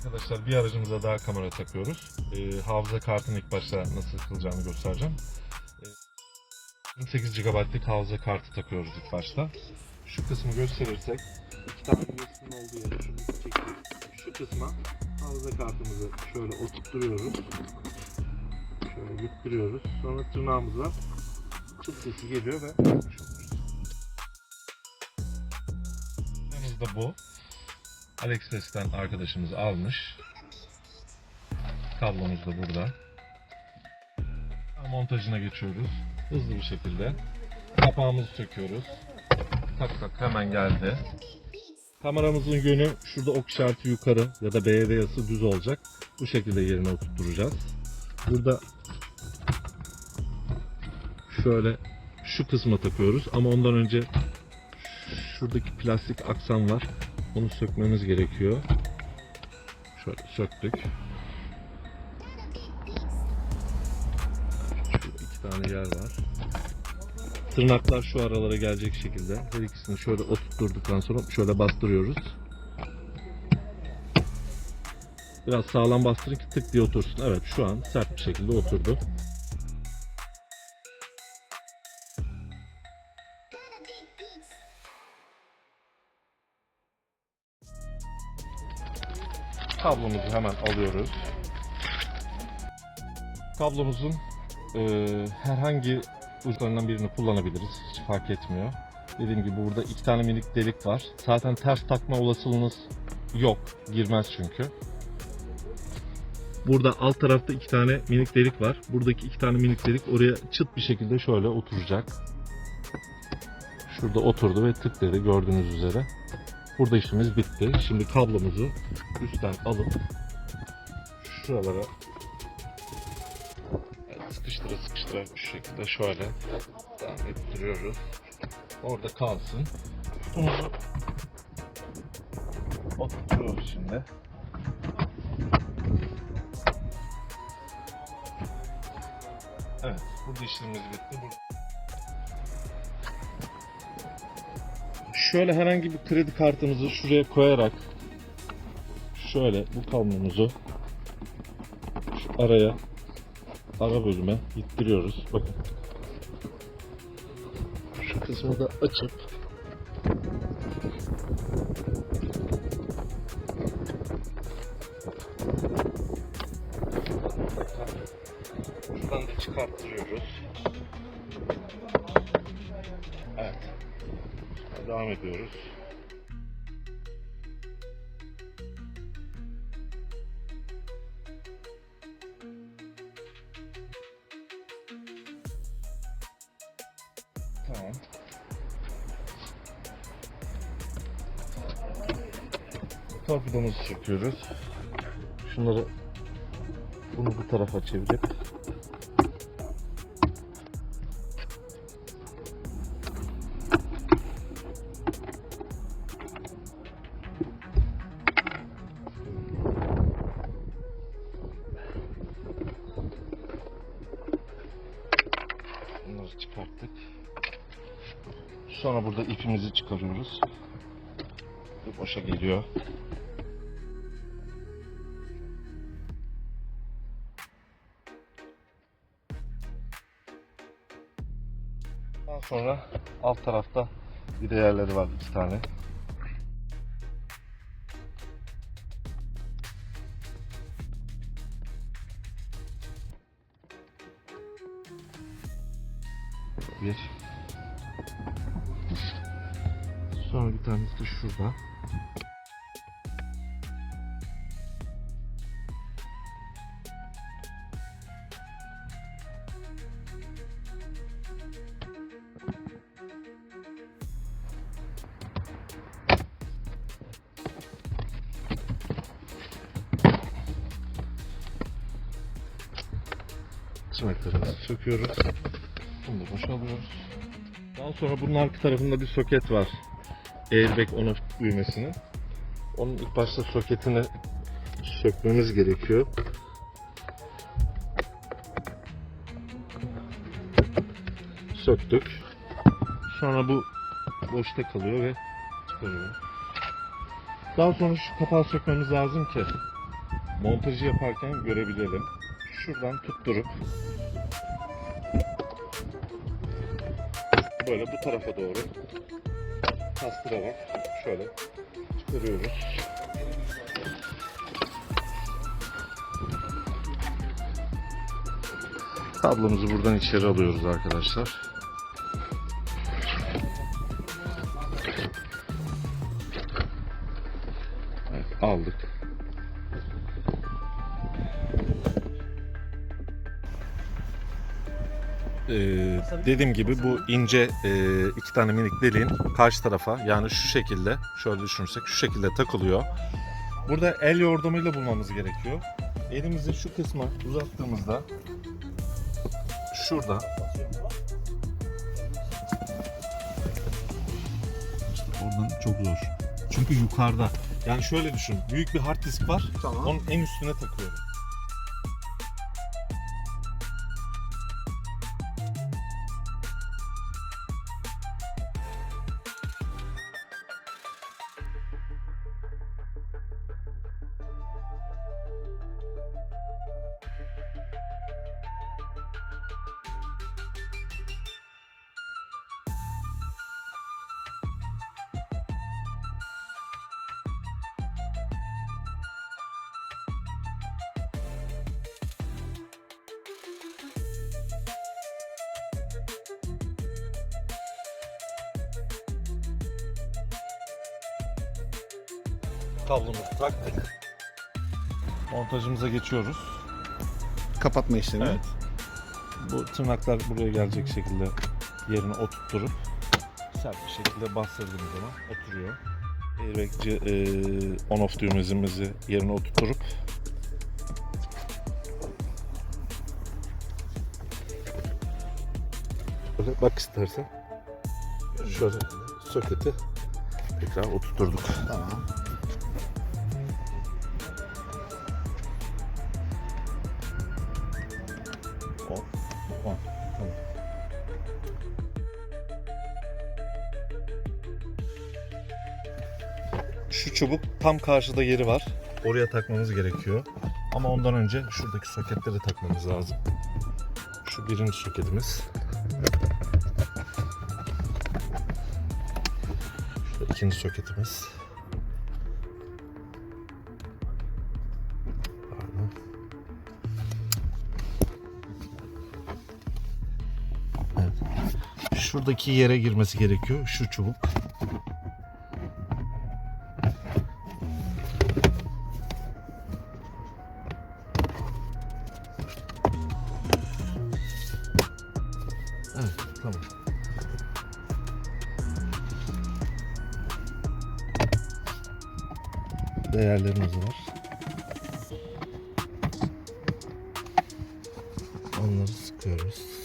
Arkadaşlar bir aracımıza daha kamera takıyoruz. Ee, hafıza kartını ilk başta nasıl takılacağını göstereceğim. Ee, 8 GB'lık hafıza kartı takıyoruz ilk başta. Şu kısmı gösterirsek iki tane USB'nin olduğu yere şunu çekiyoruz. Şu kısma hafıza kartımızı şöyle oturtturuyoruz. Şöyle yüktürüyoruz. Sonra tırnağımızla çıt sesi geliyor ve. Yanımızda bu. AliExpress'ten arkadaşımız almış. Kablomuz da burada. Montajına geçiyoruz. Hızlı bir şekilde. Kapağımızı söküyoruz. Tak tak hemen geldi. Kameramızın yönü şurada ok işareti yukarı ya da B'ye yazısı düz olacak. Bu şekilde yerine oturtturacağız. Burada şöyle şu kısma takıyoruz ama ondan önce şuradaki plastik aksam var. Onu sökmemiz gerekiyor. Şöyle söktük. Şurada iki tane yer var. Tırnaklar şu aralara gelecek şekilde. Her ikisini şöyle oturtturduktan sonra şöyle bastırıyoruz. Biraz sağlam bastırın ki tık diye otursun. Evet şu an sert bir şekilde oturdu. Kablomuzu hemen alıyoruz. Kablomuzun e, herhangi uçlarından birini kullanabiliriz. Hiç fark etmiyor. Dediğim gibi burada iki tane minik delik var. Zaten ters takma olasılığınız yok. Girmez çünkü. Burada alt tarafta iki tane minik delik var. Buradaki iki tane minik delik oraya çıt bir şekilde şöyle oturacak. Şurada oturdu ve tık dedi gördüğünüz üzere. Burada işimiz bitti. Şimdi kablomuzu üstten alıp şuralara sıkıştıra sıkıştıra şu şekilde şöyle devam ettiriyoruz. Orada kalsın. Bunu oturtuyoruz şimdi. Evet, burada işlemimiz bitti. Bur- Şöyle herhangi bir kredi kartımızı şuraya koyarak şöyle bu kablomuzu şu araya ara bölüme ittiriyoruz. Bakın. Şu kısmı da açıp Şuradan da çıkarttırıyoruz. Devam ediyoruz. Tamam. Torpidomuzu çekiyoruz. Şunları bunu bu tarafa çevirip Sonra burada ipimizi çıkarıyoruz. Bu boşa geliyor. Daha sonra alt tarafta bir de yerleri var iki tane. Çimeklerimizi söküyoruz. Bunu da boşalıyoruz. Daha sonra bunun arka tarafında bir soket var. Airbag on off düğmesinin. Onun ilk başta soketini sökmemiz gerekiyor. Söktük. Sonra bu boşta kalıyor ve çıkarıyoruz. Daha sonra şu kapağı sökmemiz lazım ki montajı yaparken görebilelim. Şuradan tutturup böyle bu tarafa doğru kastırarak şöyle çıkarıyoruz. Kablomuzu buradan içeri alıyoruz arkadaşlar. Evet, aldık. Ee, dediğim gibi bu ince e, iki tane minik deliğin karşı tarafa yani şu şekilde şöyle düşünürsek şu şekilde takılıyor. Burada el yordamıyla bulmamız gerekiyor. Elimizi şu kısma uzattığımızda şurada İşte oradan çok zor. Çünkü yukarıda. Yani şöyle düşün. Büyük bir hard disk var. Tamam. Onun en üstüne takıyorum. Kablomuzu taktık. Montajımıza geçiyoruz. Kapatma işlemi. Evet. Bu tırnaklar buraya gelecek şekilde yerine oturtturup sert bir şekilde bastırdığımız zaman oturuyor. Airbag e, on off düğmemizi yerine oturtup Böyle bak istersen şöyle soketi tekrar oturturduk. Tamam. 10. Tamam. Şu çubuk tam karşıda yeri var. Oraya takmamız gerekiyor. Ama ondan önce şuradaki soketleri takmamız lazım. Şu birinci soketimiz. Şu ikinci soketimiz. Şuradaki yere girmesi gerekiyor. Şu çubuk. Evet, tamam. Değerlerimiz var. Onları sıkıyoruz.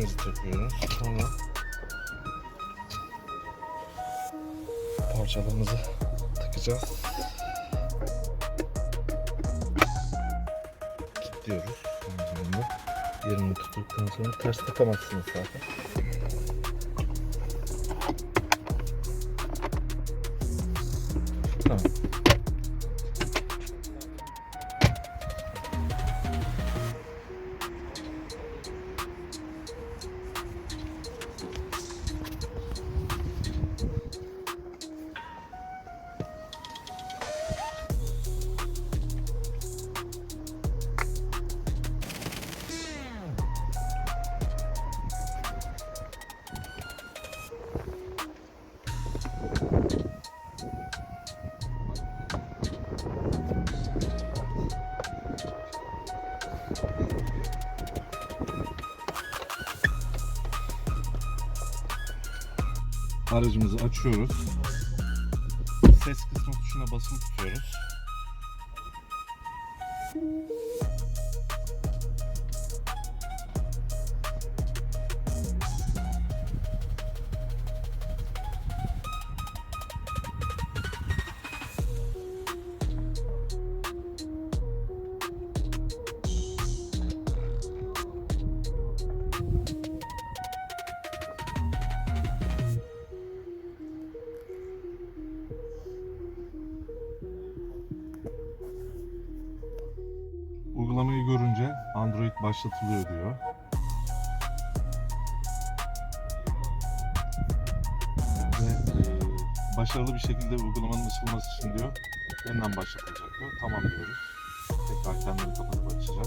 İpimizi takıyoruz. Sonra parçalarımızı takacağız. Kilitliyoruz. Yerini tuttuktan sonra ters takamazsınız zaten. Tamam. Aracımızı açıyoruz. ses kısmı tuşuna basılı tutuyoruz. Android başlatılıyor diyor. Ve başarılı bir şekilde uygulamanın ısınması için diyor yeniden başlatılacak diyor. Tamam diyoruz. Tekrar kendini kapatıp açacak.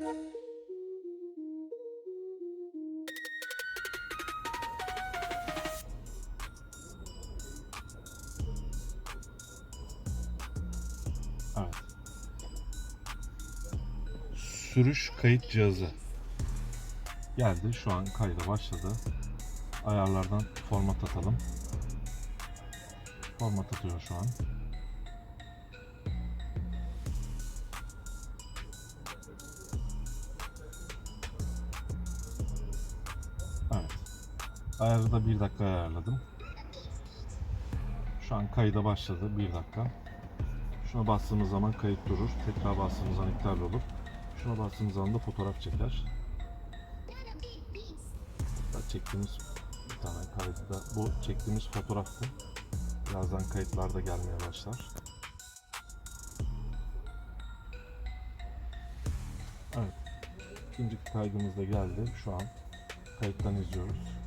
Evet. Sürüş kayıt cihazı. Geldi. Şu an kayda başladı. Ayarlardan format atalım. Format atıyor şu an. Evet. Ayarı da 1 dakika ayarladım. Şu an kayda başladı. 1 dakika. Şuna bastığımız zaman kayıt durur. Tekrar bastığımız zaman iptal olur. Şuna bastığımız zaman da fotoğraf çeker. Hatta çektiğimiz bir tane kaydı da bu çektiğimiz fotoğraftı. Birazdan kayıtlar da gelmeye başlar. Evet. İkinci kaydımız da geldi. Şu an kayıttan izliyoruz.